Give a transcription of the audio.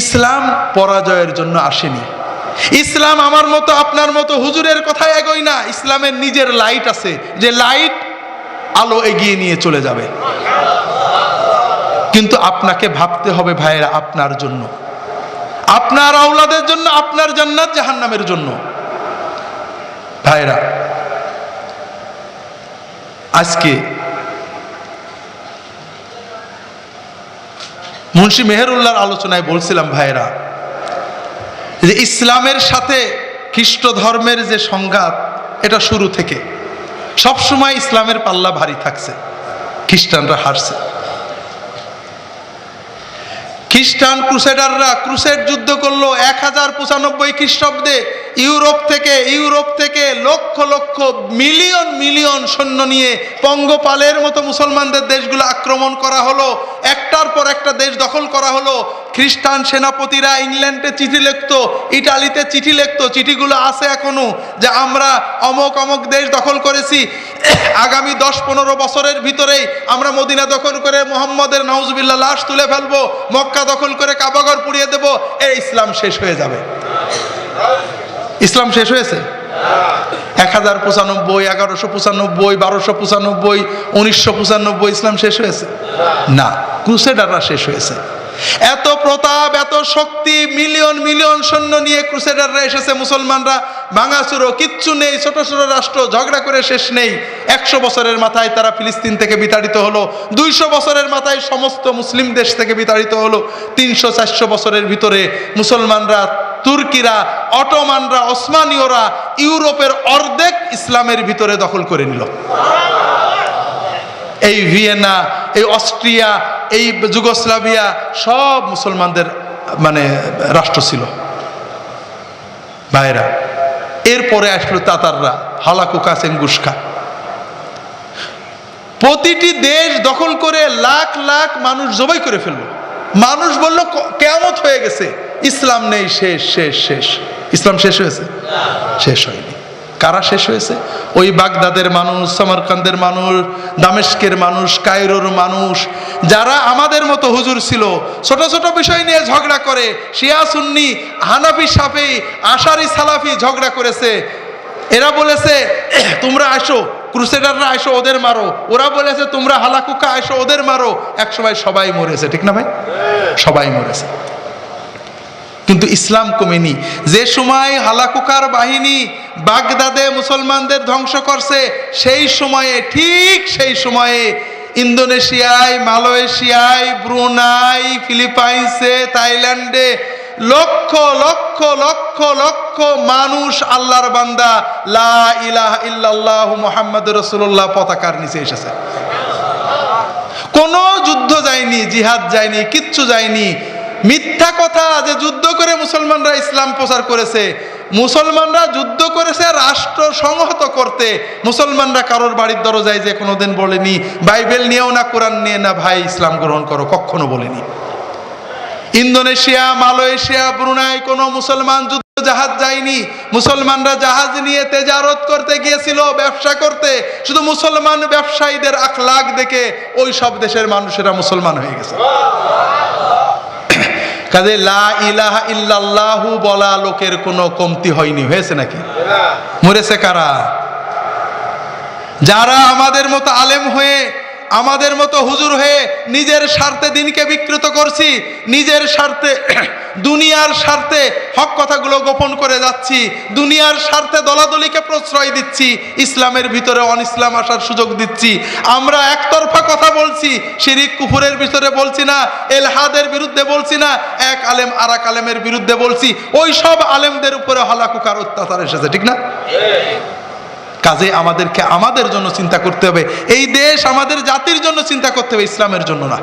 ইসলাম পরাজয়ের জন্য আসেনি। ইসলাম আমার মতো, আপনার মতো, হুজুরের কথায় এগোই না। ইসলামের নিজের লাইট আছে, যে লাইট আলো এগিয়ে নিয়ে চলে যাবে। কিন্তু আপনাকে ভাবতে হবে ভাইয়েরা, আপনার জন্য। আপনার আওলাদের জন্য, আপনার জান্নাত জাহান্নামের জন্য। ভাইরা আজকে মুন্সি মেহেরুল্লাহর আলোচনায় বলছিলাম ভাইরা যে ইসলামের সাথে খ্রিস্ট ধর্মের যে সংঘাত, এটা শুরু থেকে সবসময় ইসলামের পাল্লা ভারী থাকছে, খ্রিস্টানরা হারছে। খ্রিস্টান ক্রুসেডাররা ক্রুসেড যুদ্ধ করল এক হাজার পঁচানব্বই খ্রিস্টাব্দে। ইউরোপ থেকে ইউরোপ থেকে লক্ষ লক্ষ মিলিয়ন মিলিয়ন সৈন্য নিয়ে পঙ্গপালের মতো মুসলমানদের দেশগুলো আক্রমণ করা হলো। একটার পর একটা দেশ দখল করা হলো। খ্রিস্টান সেনাপতিরা ইংল্যান্ডে চিঠি লিখতো, ইটালিতে চিঠি লিখতো, চিঠিগুলো আছে এখনও যে আমরা অমক অমক দেশ দখল করেছি। আগামী দশ পনেরো বছরের ভিতরেই আমরা মদিনা দখল করে মোহাম্মদের নাউজবিল্লা লাশ তুলে ফেলব, মক্কা দখল করে কাবাগর পুড়িয়ে দেবো, এই ইসলাম শেষ হয়ে যাবে। ইসলাম শেষ হয়েছে? এক হাজার পঁচানব্বই, এগারোশো পঁচানব্বই, বারোশো পঁচানব্বই, উনিশশো পঁচানব্বই, ইসলাম শেষ হয়েছে? না, ক্রুসেডাররা শেষ হয়েছে। এত প্রতাপ, এত শক্তি, মিলিয়ন মিলিয়ন সৈন্য নিয়ে ক্রুসেডাররা এসেছে, মুসলমানরা। ভাঙাচুরো, কিচ্ছু নেই, ছোট ছোট রাষ্ট্র, ঝগড়া করে শেষ নেই। একশো বছরের মাথায় তারা ফিলিস্তিন থেকে বিতাড়িত হলো। দুইশো বছরের মাথায় সমস্ত মুসলিম দেশ থেকে বিতাড়িত হলো। তিনশো চারশো বছরের ভিতরে মুসলমানরা তুর্কিরা, অটোমানরা, ওসমানীয়রা ইউরোপের অর্ধেক ইসলামের ভিতরে দখল করে নিল। এই ভিয়েনা, এই অস্ট্রিয়া, এই যুগোস্লাভিয়া সব মুসলমানদের মানে রাষ্ট্র ছিল। ভাইরা, এরপরে আসলো তাতাররা হালাকু কাসেম গুসখা প্রতিটি দেশ দখল করে লাখ লাখ মানুষ জবাই করে ফেলল। মানুষ বলল কেমত হয়ে গেছে। ইসলাম নেই, শেষ শেষ শেষ। ইসলাম শেষ হয়েছে? শেষ হয়নি। কারা শেষ হয়েছে? ওই বাগদাদের মানুষ, সমরকান্দের মানুষ, দামেস্কের মানুষ, কায়রোর মানুষ, যারা আমাদের মতো হুজুর ছিল। ছোট ছোট বিষয় নিয়ে ঝগড়া করে, শিয়া, সুন্নি, হানাফি, সাফি, আশারি, সালাফি ঝগড়া করেছে। এরা বলেছে, তোমরা আসো, ক্রুসেডাররা আসো, ওদের মারো। ওরা বলেছে, তোমরা হালাকুকা আসো, ওদের মারো। একসময় সবাই মরেছে, ঠিক না ভাই? সবাই মরেছে। কিন্তু ইসলাম কমেনি। যে সময় হালাকুকার বাহিনী বাগদাদে মুসলমানদের ধ্বংস করছে, সেই সময়ে, ঠিক সেই সময়ে ইন্দোনেশিয়ায়, মালয়েশিয়ায়, ব্রুনাই, ফিলিপাইন্সে, থাইল্যান্ডে লক্ষ লক্ষ লক্ষ লক্ষ মানুষ আল্লাহর বান্দা লা ইলাহ ইল্লাল্লাহু মুহাম্মাদুর রাসূলুল্লাহ পতাকার নিচে এসেছে। কোনো যুদ্ধ যায়নি, জিহাদ যায়নি, কিচ্ছু যায়নি। মিথ্যা কথা যে যুদ্ধ করে মুসলমানরা ইসলাম প্রচার করেছে, মুসলমানরা যুদ্ধ করেছে, রাষ্ট্র সংহত করতে। মুসলমানরা কারোর বাড়ির দরজায় যে কোনোদিন বলেনি, বাইবেল নিয়েও না, কোরআন নিয়ে না, ভাই, ইসলাম গ্রহণ করো, কখনো বলেনি। ইন্দোনেশিয়া, মালয়েশিয়া, ব্রুনাই, কোনো মুসলমান যুদ্ধ জাহাজ যায়নি। মুসলমানরা জাহাজ নিয়ে তেজারত করতে গিয়েছিল, ব্যবসা করতে। শুধু মুসলমান ব্যবসায়ীদের আখলাগ দেখে ওই সব দেশের মানুষেরা মুসলমান হয়ে গেছে। কাজে লা ইলাহা ইল্লাল্লাহু বলা লোকের কোনো কমতি হয়নি, হয়েছে নাকি? মরেছে কারা? যারা আমাদের মতো আলেম হয়ে আমাদের মতো হুজুর হয়ে নিজের স্বার্থে দিনকে বিকৃত করছি, নিজের স্বার্থে দুনিয়ার স্বার্থে হক কথাগুলো গোপন করে যাচ্ছি, দুনিয়ার স্বার্থে দলাদলিকে প্রশ্রয় দিচ্ছি, ইসলামের ভিতরে অন ইসলাম আসার সুযোগ দিচ্ছি। আমরা একতরফা কথা বলছি, শিরিক কুফুরের ভিতরে বলছি না, এলহাদের বিরুদ্ধে বলছি না, এক আলেম আর আলেমের বিরুদ্ধে বলছি। ওই সব আলেমদের উপরে হলাকুকার অত্যাচার এসেছে, ঠিক না? কাজে আমাদেরকে আমাদের জন্য চিন্তা করতে হবে। এই দেশ আমাদের জাতির জন্য চিন্তা করতে হবে, ইসলামের জন্য না।